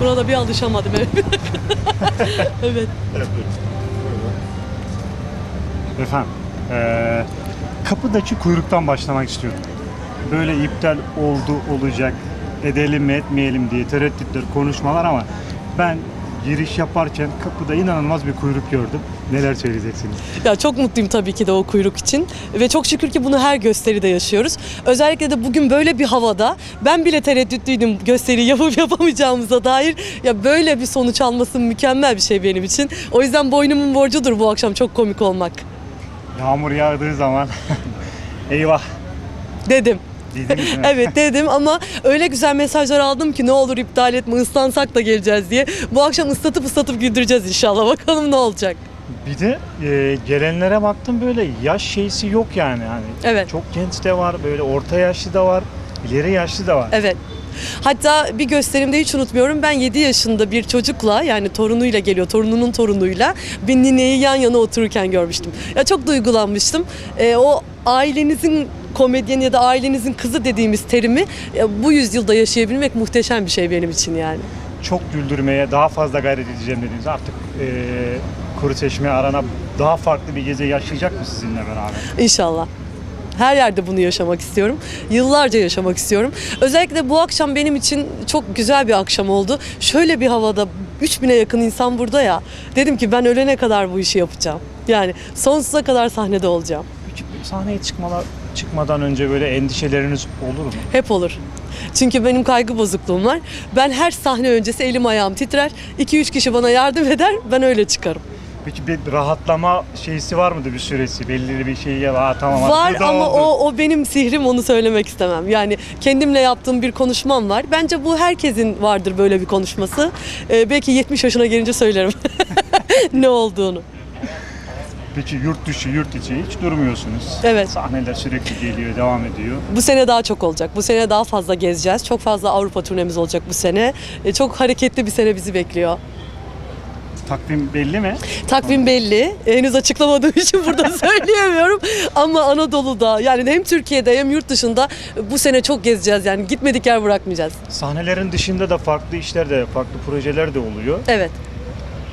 da bir alışamadım. evet. Efendim, eee, kapıdaki kuyruktan başlamak istiyorum. Böyle iptal oldu, olacak, edelim mi etmeyelim diye tereddütler, konuşmalar ama ben giriş yaparken kapıda inanılmaz bir kuyruk gördüm. Neler söyleyeceksiniz? Ya çok mutluyum tabii ki de o kuyruk için ve çok şükür ki bunu her gösteride yaşıyoruz. Özellikle de bugün böyle bir havada ben bile tereddütlüydüm gösteri yapıp yapamayacağımıza dair. Ya böyle bir sonuç alması mükemmel bir şey benim için. O yüzden boynumun borcudur bu akşam çok komik olmak. Yağmur yağdığı zaman eyvah Dedim. Dediniz mi? Evet dedim ama öyle güzel mesajlar aldım ki ne olur iptal etme ıslansak da geleceğiz diye. Bu akşam ıslatıp ıslatıp güldüreceğiz inşallah bakalım ne olacak. Bir de e, gelenlere baktım böyle yaş şeysi yok yani. hani Evet. Çok genç de var, böyle orta yaşlı da var, ileri yaşlı da var. Evet. Hatta bir gösterimde hiç unutmuyorum ben 7 yaşında bir çocukla yani torunuyla geliyor torununun torunuyla bir nineyi yan yana otururken görmüştüm. Ya çok duygulanmıştım. Ee, o ailenizin komedyeni ya da ailenizin kızı dediğimiz terimi ya bu yüzyılda yaşayabilmek muhteşem bir şey benim için yani. Çok güldürmeye daha fazla gayret edeceğim dediniz. Artık e, Kuru Çeşme arana daha farklı bir gece yaşayacak mı sizinle beraber? İnşallah. Her yerde bunu yaşamak istiyorum. Yıllarca yaşamak istiyorum. Özellikle bu akşam benim için çok güzel bir akşam oldu. Şöyle bir havada 3000'e yakın insan burada ya. Dedim ki ben ölene kadar bu işi yapacağım. Yani sonsuza kadar sahnede olacağım. Sahneye çıkmalar, çıkmadan önce böyle endişeleriniz olur mu? Hep olur. Çünkü benim kaygı bozukluğum var. Ben her sahne öncesi elim ayağım titrer. 2-3 kişi bana yardım eder. Ben öyle çıkarım. Peki bir rahatlama şeysi var mıdır bir süresi? Belli bir şey ya Aa, tamam Var burada ama oldu." o o benim sihrim onu söylemek istemem. Yani kendimle yaptığım bir konuşmam var. Bence bu herkesin vardır böyle bir konuşması. Ee, belki 70 yaşına gelince söylerim ne olduğunu. Peki yurt dışı, yurt içi hiç durmuyorsunuz. Evet. Sahneler sürekli geliyor, devam ediyor. Bu sene daha çok olacak. Bu sene daha fazla gezeceğiz. Çok fazla Avrupa turnemiz olacak bu sene. Ee, çok hareketli bir sene bizi bekliyor. Takvim belli mi? Takvim belli. Henüz açıklamadığım için burada söyleyemiyorum. Ama Anadolu'da yani hem Türkiye'de hem yurt dışında bu sene çok gezeceğiz. Yani gitmedik yer bırakmayacağız. Sahnelerin dışında da farklı işler de, farklı projeler de oluyor. Evet.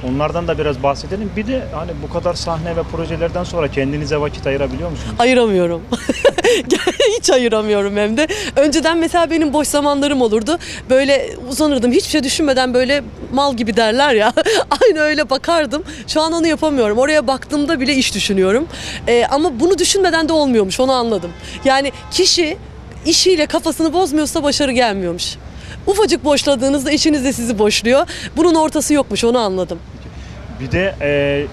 Onlardan da biraz bahsedelim. Bir de hani bu kadar sahne ve projelerden sonra kendinize vakit ayırabiliyor musunuz? Ayıramıyorum. Hiç ayıramıyorum hem de. Önceden mesela benim boş zamanlarım olurdu. Böyle uzanırdım hiçbir şey düşünmeden böyle mal gibi derler ya. Aynı öyle bakardım. Şu an onu yapamıyorum. Oraya baktığımda bile iş düşünüyorum. Ee, ama bunu düşünmeden de olmuyormuş onu anladım. Yani kişi işiyle kafasını bozmuyorsa başarı gelmiyormuş. Ufacık boşladığınızda işiniz de sizi boşluyor. Bunun ortası yokmuş onu anladım. Bir de e,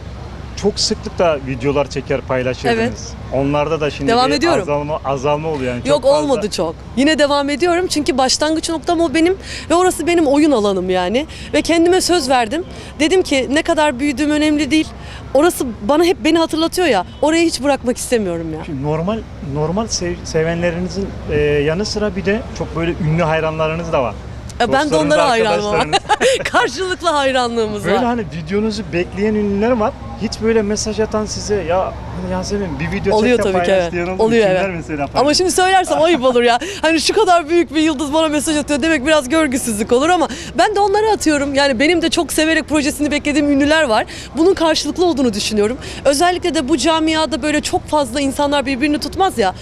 çok sıklıkla videolar çeker paylaşırdınız. Evet. Onlarda da şimdi Devam bir ediyorum. azalma azalma oluyor yani. Çok Yok fazla- olmadı çok. Yine devam ediyorum çünkü başlangıç noktam o benim ve orası benim oyun alanım yani. Ve kendime söz verdim. Dedim ki ne kadar büyüdüğüm önemli değil. Orası bana hep beni hatırlatıyor ya. Orayı hiç bırakmak istemiyorum ya. Şimdi normal normal sev- sevenlerinizin e, yanı sıra bir de çok böyle ünlü hayranlarınız da var. Ya ben de onlara hayranım ama. Karşılıklı hayranlığımız Böyle var. hani videonuzu bekleyen ünlüler var. Hiç böyle mesaj atan size ya hani Yasemin bir video Oluyor çek de tabii ki, paylaş evet. diyen oldu. Oluyor, Kimler evet. mesela Ama paylaş? şimdi söylersem ayıp olur ya. Hani şu kadar büyük bir yıldız bana mesaj atıyor demek biraz görgüsüzlük olur ama ben de onlara atıyorum. Yani benim de çok severek projesini beklediğim ünlüler var. Bunun karşılıklı olduğunu düşünüyorum. Özellikle de bu camiada böyle çok fazla insanlar birbirini tutmaz ya.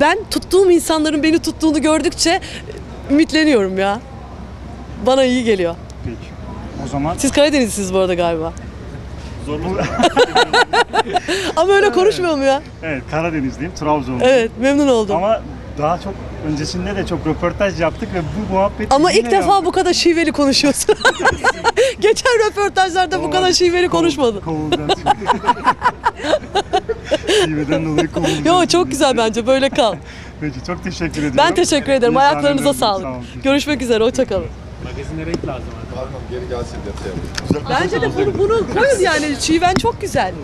Ben tuttuğum insanların beni tuttuğunu gördükçe ümitleniyorum ya. Bana iyi geliyor. Peki. O zaman Siz Karadenizlisiniz bu arada galiba. Zorlu. Ama öyle konuşmuyorum ya. evet Karadenizliyim, Trabzonluyum. Evet memnun oldum. Ama, Ama daha çok öncesinde de çok röportaj yaptık ve bu muhabbet ilk defa bu kadar şiveli konuşuyorsun. Geçen röportajlarda bu kadar şiveli konuşmadın. Şimdi. Şiveden dolayı kovulacağız. Yo çok güzel bence böyle kal. Peki çok teşekkür ediyorum. Ben teşekkür ederim. İyi Ayaklarınıza sağlık. Sağ olun. Görüşmek üzere. Hoşçakalın. Magazine renk lazım Pardon geri gelsin. Güzel Bence de bunu, bunu koyun yani. Şiven çok güzel.